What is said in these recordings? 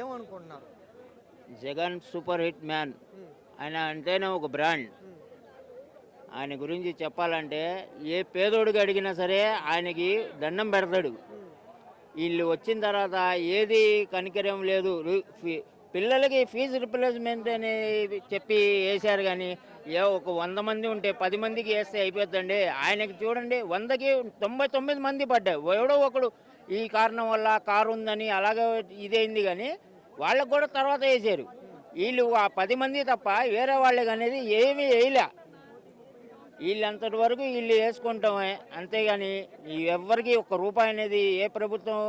ఏమనుకుంటున్నారు? Jagan super hit man. ఉమ్, ఆయన అంటేనే ఒక బ్రాండ్. ఉమ్, ఆయన గురించి చెప్పాలంటే ఏ పేదోడికి అడిగినా సరే ఆయనకి దండం పెడతాడు. ఉమ్, వీళ్ళు వచ్చిన తర్వాత ఏది కనికరం లేదు. పిల్లలకి ఫీజు రిప్లేస్మెంట్ అని చెప్పి వేశారు కానీ ఏ ఒక వంద మంది ఉంటే పది మందికి వేస్తే అయిపోతుందండి. ఆయనకి చూడండి వందకి తొంభై తొమ్మిది మంది పడ్డాయి. ఎవడో ఒకడు ఈ కారణం వల్ల కారు ఉందని అలాగే ఇదైంది కానీ వాళ్ళకు కూడా తర్వాత వేసారు. వీళ్ళు ఆ పది మంది తప్ప వేరే వాళ్ళకి అనేది ఏమీ వేయలే. వీళ్ళంతటి వరకు వీళ్ళు వేసుకుంటామే. అంతేగాని ఎవరికి ఎవ్వరికి ఒక్క రూపాయి అనేది ఏ ప్రభుత్వం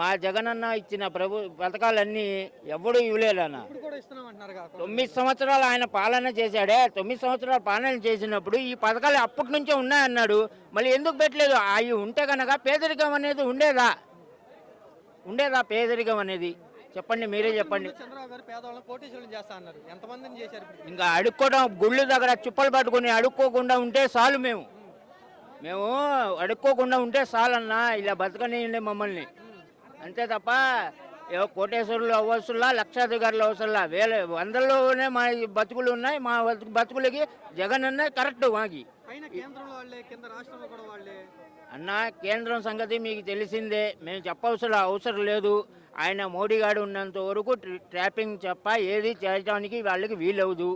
మా జగనన్న ఇచ్చిన ప్రభు పథకాలన్నీ ఎవడు ఇవ్వలేదన్న. తొమ్మిది సంవత్సరాలు ఆయన పాలన చేశాడే తొమ్మిది సంవత్సరాలు పాలన చేసినప్పుడు ఈ పథకాలు అప్పటి నుంచే ఉన్నాయన్నాడు. మళ్ళీ ఎందుకు పెట్టలేదు? అవి ఉంటే కనుక పేదరికం అనేది ఉండేదా? ఉండేదా పేదరికం అనేది? చెప్పండి మీరే చెప్పండి? ఇంకా అడుక్కోవడం గుళ్ళు దగ్గర చుప్పలు పట్టుకుని అడుక్కోకుండా ఉంటే చాలు మేము. మేము అడుక్కోకుండా ఉంటే చాలన్నా ఇలా బతకనియండి మమ్మల్ని. అంతే తప్ప ఏవో కోటేశ్వరులు అవ్వసుల్లా లక్షాధికారులు అవసరంలా వేల వందల్లోనే మా బతుకులు ఉన్నాయి మా బతుకు- బతుకులకి జగన్ అన్న కరెక్ట్ మాకి అన్న కేంద్రం సంగతి మీకు తెలిసిందే మేము చెప్పవలసిన అవసరం లేదు. ఆయన మోడీ గారు ఉన్నంత వరకు ట్రి- ట్రాపింగ్ చెప్ప ఏది చేయడానికి వాళ్ళకి వీలవదు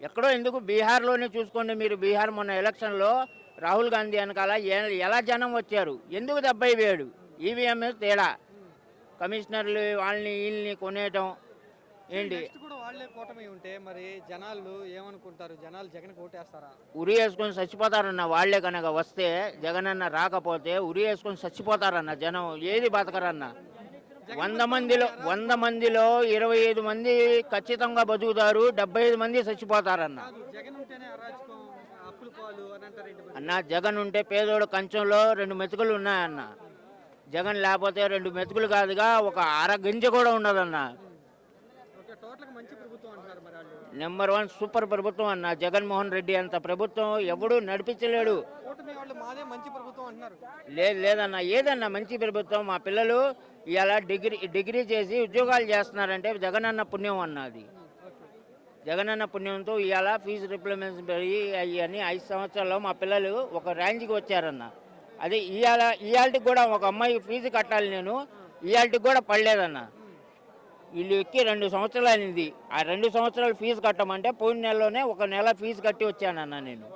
ఎక్కడో ఎందుకు బీహార్లోనే చూసుకోండి మీరు బీహార్ మొన్న ఎలక్షన్లో రాహుల్ గాంధీ వెనకాల ఎలా జనం వచ్చారు? ఎందుకు డెబ్బై వేడు ఈవీఎం తేడా. కమిషనర్లు వాళ్ళని వీళ్ళని కొనేయటం ఏంటి? కూడా వాళ్ళే కూటమి ఉంటే మరి జనాలు ఏమనుకుంటారు? జనాలు జగన్ ఓటేస్తారా? ఉరి వేసుకొని చచ్చిపోతారన్న వాళ్ళే కనుక వస్తే జగనన్న రాకపోతే ఉరి వేసుకొని చచ్చిపోతారన్న జనం ఏది బతకరన్న? వంద మందిలో వంద మందిలో ఇరవై ఐదు మంది ఖచ్చితంగా బతుకుతారు డెబ్బై ఐదు మంది చచ్చిపోతారన్న. జగన్? అన్న జగన్ ఉంటే పేదోడు కంచంలో రెండు మెతుకులు ఉన్నాయన్న. జగన్ లేకపోతే రెండు మెతుకులు కాదుగా ఒక అర గింజ కూడా ఉండదన్న. నెంబర్ వన్ సూపర్ ప్రభుత్వం అన్న. జగన్మోహన్ రెడ్డి అంత ప్రభుత్వం ఎవడు నడిపించలేడు. లేదు లేదన్న. ఏదన్నా మంచి ప్రభుత్వం మా పిల్లలు ఇలా డిగ్రీ డిగ్రీ చేసి ఉద్యోగాలు చేస్తున్నారంటే జగనన్న పుణ్యం అన్నది జగనన్న పుణ్యంతో ఇవాళ ఫీజు రిప్లేమెంట్స్ పెరిగి అని ఐదు సంవత్సరాల్లో మా పిల్లలు ఒక రేంజ్కి వచ్చారన్న. అదే ఇవాళ ఇవాళకి కూడా ఒక అమ్మాయి ఫీజు కట్టాలి నేను. ఇవాళకి కూడా పడలేదన్న. వీళ్ళు ఎక్కి రెండు సంవత్సరాలు అయింది ఆ రెండు సంవత్సరాలు ఫీజు కట్టమంటే పోయిన నెలలోనే ఒక నెల ఫీజు కట్టి వచ్చానన్న నేను.